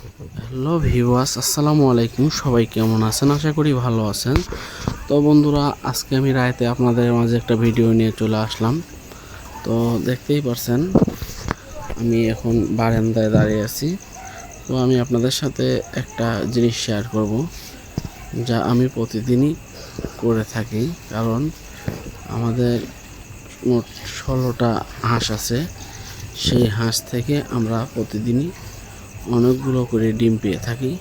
Hello viewers, আসসালামু আলাইকুম। সবাই কেমন আছেন? আশা করি ভালো আছেন। তো বন্ধুরা, আজকে আমি রাতে আপনাদের মাঝে একটা ভিডিও নিয়ে চলে আসলাম। তো দেখতেই পারছেন, আমি এখন বারান্দায় দাঁড়িয়ে আছি। তো আমি আপনাদের সাথে একটা জিনিস শেয়ার করব, যা আমি প্রতিদিনই করে থাকি। কারণ আমাদের মোট ষোলোটা হাঁস আছে। সেই হাঁস থেকে আমরা প্রতিদিনই অনেকগুলো করে ডিম পেয়ে থাকি,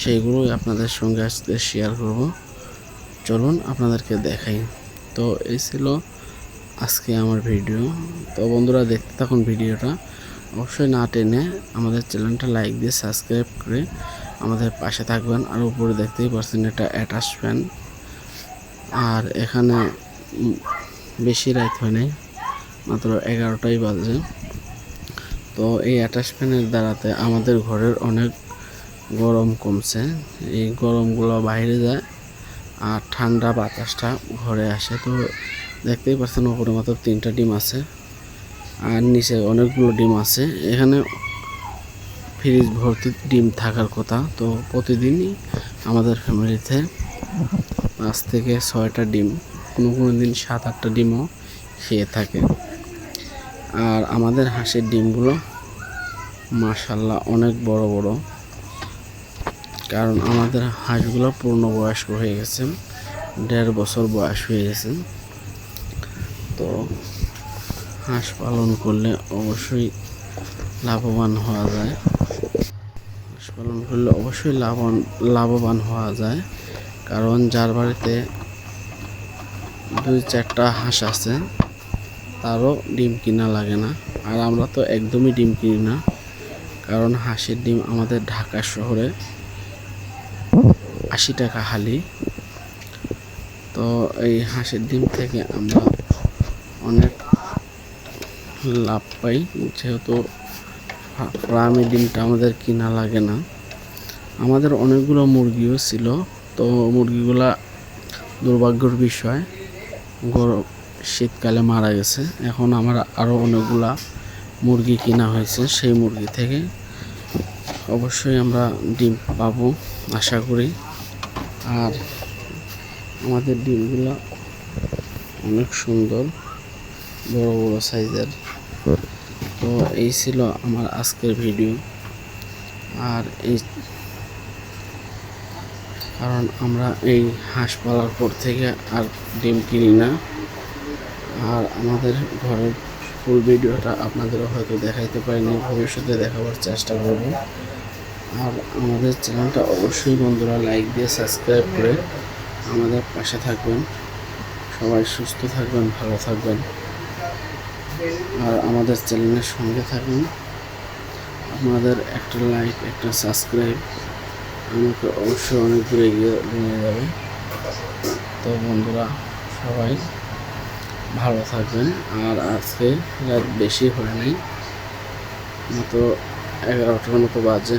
সেইগুলোই আপনাদের সঙ্গে আজকে শেয়ার করব। চলুন আপনাদেরকে দেখাই। তো এই ছিল আজকে আমার ভিডিও তো বন্ধুরা, দেখতে থাকুন ভিডিওটা অবশ্যই না টেনে আমাদের চ্যানেলটা লাইক দিয়ে সাবস্ক্রাইব করে আমাদের পাশে থাকবেন। আর উপরে দেখতেই পাচ্ছেন এটা অ্যাটাচ ফ্যান আর এখানে বেশি রাত হয় নাই, মাত্র এগারোটাই বাজে। তো এই অ্যাটাচ ফ্যানের দ্বারাতে আমাদের ঘরের অনেক গরম কমছে। এই গরমগুলো বাইরে যায় আর ঠান্ডা বাতাসটা ঘরে আসে। তো দেখতেই পাচ্ছেন ওপরে মাত্র তিনটা ডিম আছে আর নিচে অনেকগুলো ডিম আছে। এখানে ফ্রিজ ভর্তি ডিম থাকার কথা। তো প্রতিদিনই আমাদের ফ্যামিলিতে পাঁচ থেকে ছয়টা ডিম, কোনো কোনো দিন সাত আটটা ডিমও খেয়ে থাকে। আর আমাদের হাঁসের ডিমগুলো মাশাল্লাহ অনেক বড় বড়। কারণ আমাদের হাঁসগুলো পূর্ণ বয়স্ক হয়ে গেছে, দেড় বছর বয়স হয়ে গেছে। তো হাঁস পালন করলে অবশ্যই লাভবান হওয়া যায়। হাঁস পালন করলে অবশ্যই লাভবান লাভবান হওয়া যায়। কারণ যার বাড়িতে দুই চারটা হাঁস আছে, তারও ডিম কিনা লাগে না। আর আমরা তো একদমই ডিম কিনি না। কারণ হাঁসের ডিম আমাদের ঢাকা শহরে আশি টাকা হালি। তো এই হাঁসের ডিম থেকে আমরা অনেক লাভ পাই, যেহেতু ফা- ডিমটা আমাদের কিনা লাগে না। আমাদের অনেকগুলো মুরগিও ছিল, তো মুরগিগুলা দুর্ভাগ্যর বিষয় গরম শীতকালে মারা গেছে। এখন আমার আরও অনেকগুলা মুরগি কিনা হয়েছে, সেই মুরগি থেকে অবশ্যই আমরা ডিম পাবো, আশা করি। আর আমাদের ডিমগুলো অনেক সুন্দর, বড় বড় সাইজের। তো এই ছিল আমার আজকের ভিডিও। আর এই কারণ আমরা এই হাঁস পালার পর থেকে আর ডিম কিনি না। আর আমাদের ঘরের ফুল ভিডিওটা আপনাদেরও হয়তো দেখাইতে পারিনি, ভবিষ্যতে দেখাবার চেষ্টা করব। আর আমাদের চ্যানেলটা অবশ্যই বন্ধুরা লাইক দিয়ে সাবস্ক্রাইব করে আমাদের পাশে থাকবেন। সবাই সুস্থ থাকবেন, ভালো থাকবেন। আর আমাদের চ্যানেলের সঙ্গে থাকুন। আপনাদের একটা লাইক, একটা সাবস্ক্রাইব আমাকে অবশ্যই অনেক দূরে এগিয়ে নিয়ে যাবে। তো বন্ধুরা, সবাই ভালো থাকবেন। আর আজকে রাত বেশি হয় নাই মতো এগারোটার মতো বাজে।